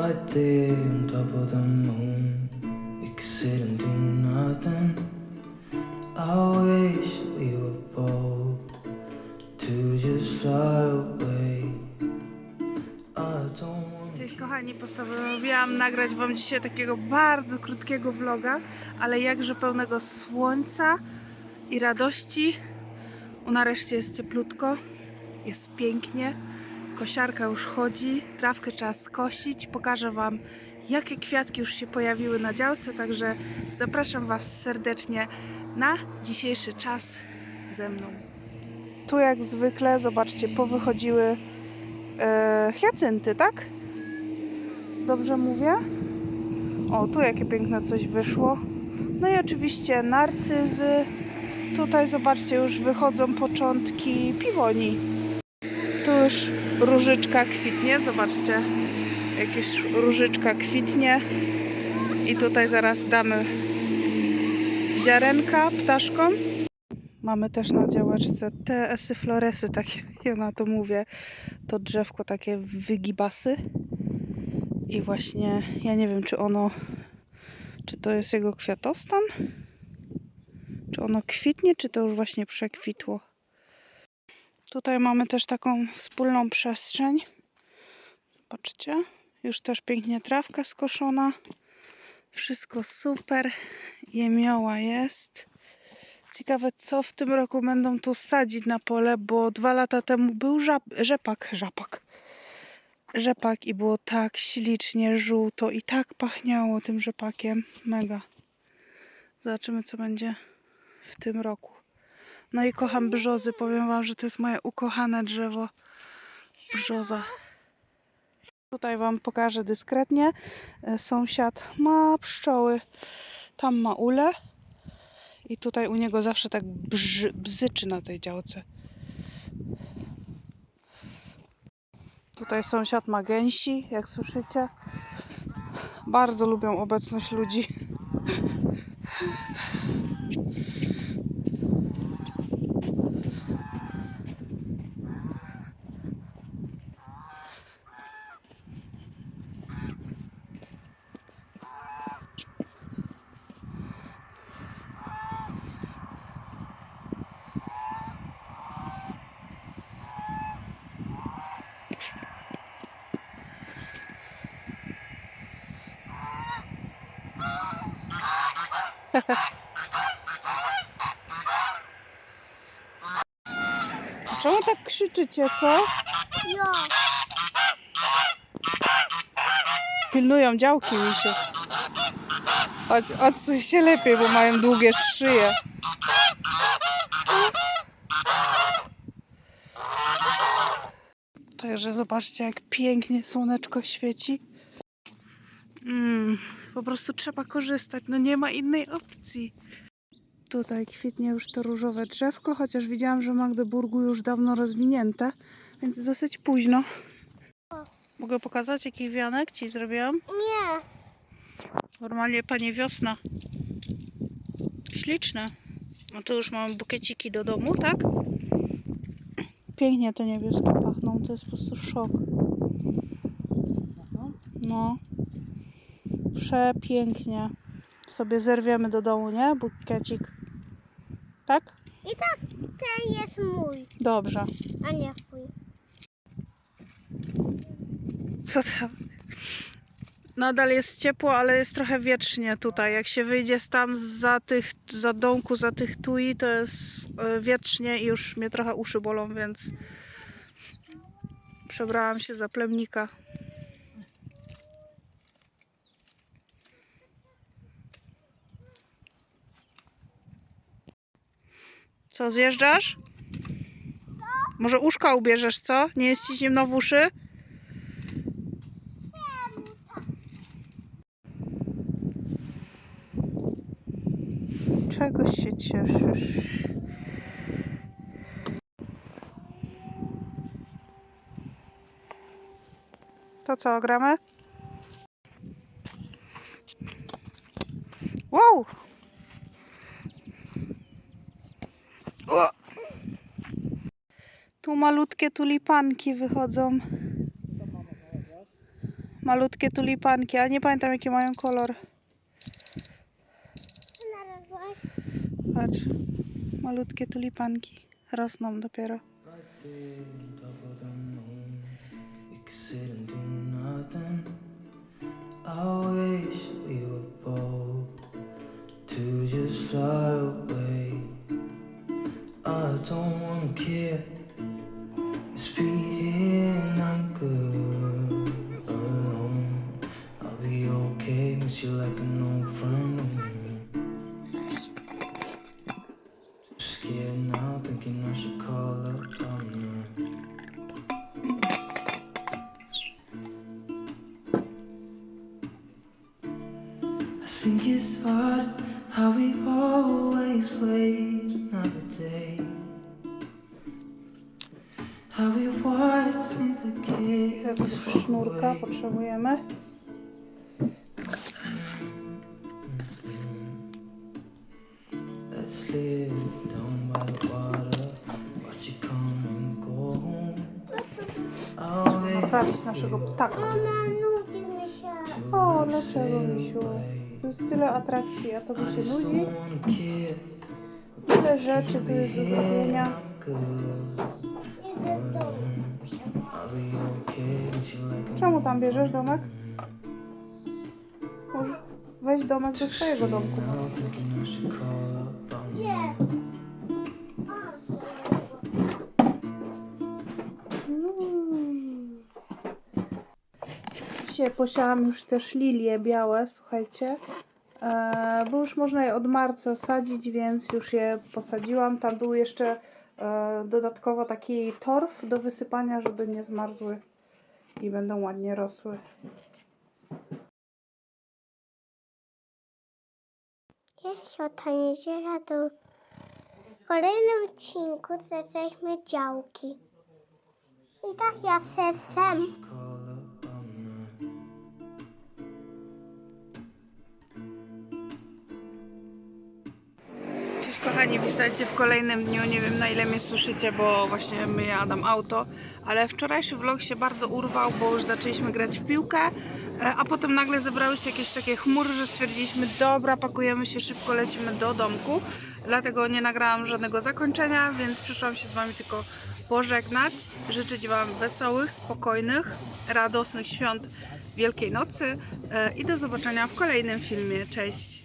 right there on top of the moon. We could sit and do nothing. I wish we were bold to just fly away. Cześć kochani, postanowiłam nagrać Wam dzisiaj takiego bardzo krótkiego vloga, ale jakże pełnego słońca i radości. U nareszcie jest cieplutko, jest pięknie, kosiarka już chodzi, trawkę trzeba skosić. Pokażę Wam, jakie kwiatki już się pojawiły na działce, także zapraszam Was serdecznie na dzisiejszy czas ze mną. Tu jak zwykle, zobaczcie, powychodziły e, hiacynty, tak? Dobrze mówię? O, tu jakie piękne coś wyszło. No i oczywiście narcyzy. Tutaj zobaczcie, już wychodzą początki piwoni. Tu już różyczka kwitnie, zobaczcie. Jakieś różyczka kwitnie. I tutaj zaraz damy ziarenka ptaszkom. Mamy też na działeczce te esyfloresy, takie ja na to mówię. To drzewko takie wygibasy. I właśnie ja nie wiem, czy ono, czy to jest jego kwiatostan, czy ono kwitnie, czy to już właśnie przekwitło. Tutaj mamy też taką wspólną przestrzeń. Zobaczcie, już też pięknie trawka skoszona. Wszystko super. Jemioła jest. Ciekawe, co w tym roku będą tu sadzić na pole, bo dwa lata temu był żab, rzepak, żapak rzepak i było tak ślicznie żółto i tak pachniało tym rzepakiem. Mega. Zobaczymy, co będzie w tym roku. No i kocham brzozy. Powiem Wam, że to jest moje ukochane drzewo. Brzoza. Tutaj Wam pokażę dyskretnie. E, Sąsiad ma pszczoły. Tam ma ule. I tutaj u niego zawsze tak brzy, bzyczy na tej działce. Tutaj sąsiad ma gęsi, jak słyszycie. Bardzo lubią obecność ludzi. Czemu tak krzyczycie, co? Ja. Pilnują działki mi się. Od, odsuń się lepiej, bo mają długie szyje. Także zobaczcie, jak pięknie słoneczko świeci. Mm, po prostu trzeba korzystać, no nie ma innej opcji. Tutaj kwitnie już to różowe drzewko, chociaż widziałam, że w Magdeburgu już dawno rozwinięte, więc dosyć późno. Mogę pokazać, jaki wianek Ci zrobiłam? Nie. Normalnie Panie Wiosna. Śliczne. No tu już mamy bukieciki do domu, tak? Pięknie te niebieskie pachną, to jest po prostu szok. No. Przepięknie. Sobie zerwiemy do domu, nie? Bukiecik. Tak? I tak, ten jest mój, Dobrze. a nie twój. Co tam? Nadal jest ciepło, ale jest trochę wietrznie tutaj. Jak się wyjdzie tam za tych, za domku, za tych tui, to jest e, wietrznie i już mnie trochę uszy bolą, więc przebrałam się za plemnika. Co, zjeżdżasz? Może uszka ubierzesz, co? Nie jest ci zimno w uszy? Czego się cieszysz? To co, gramy? Wow! O! Tu malutkie tulipanki wychodzą. Malutkie tulipanki, a nie pamiętam jaki mają kolor. Patrz, malutkie tulipanki. Rosną dopiero. Be I'm good alone. I'll be okay, miss you like an old friend. Scared now, thinking I should call up. I'm not. I think it's odd how we always wait home. I'll wait Naprawić naszego ptaka. O, dlaczego, Misiu? To jest tyle atrakcji, a to by się nudzi. Tyle rzeczy tu jest do zrobienia. Czemu tam bierzesz domek? Weź domek do swojego domku. Mm. Dzisiaj posiałam już też lilie białe, słuchajcie. E, bo już można je od marca sadzić, więc już je posadziłam. Tam był jeszcze dodatkowo taki torf do wysypania, żeby nie zmarzły i będą ładnie rosły. Jeśli ta niedziela to w kolejnym odcinku zaczęliśmy działki. I tak ja sesem. Kochani, witajcie w kolejnym dniu. Nie wiem na ile mnie słyszycie, bo właśnie my jadam auto, ale wczorajszy vlog się bardzo urwał, bo już zaczęliśmy grać w piłkę, e, a potem nagle zebrały się jakieś takie chmury, że stwierdziliśmy, dobra, pakujemy się szybko, lecimy do domku. Dlatego nie nagrałam żadnego zakończenia, więc przyszłam się z Wami tylko pożegnać, życzyć Wam wesołych, spokojnych, radosnych świąt Wielkiej Nocy e, i do zobaczenia w kolejnym filmie. Cześć!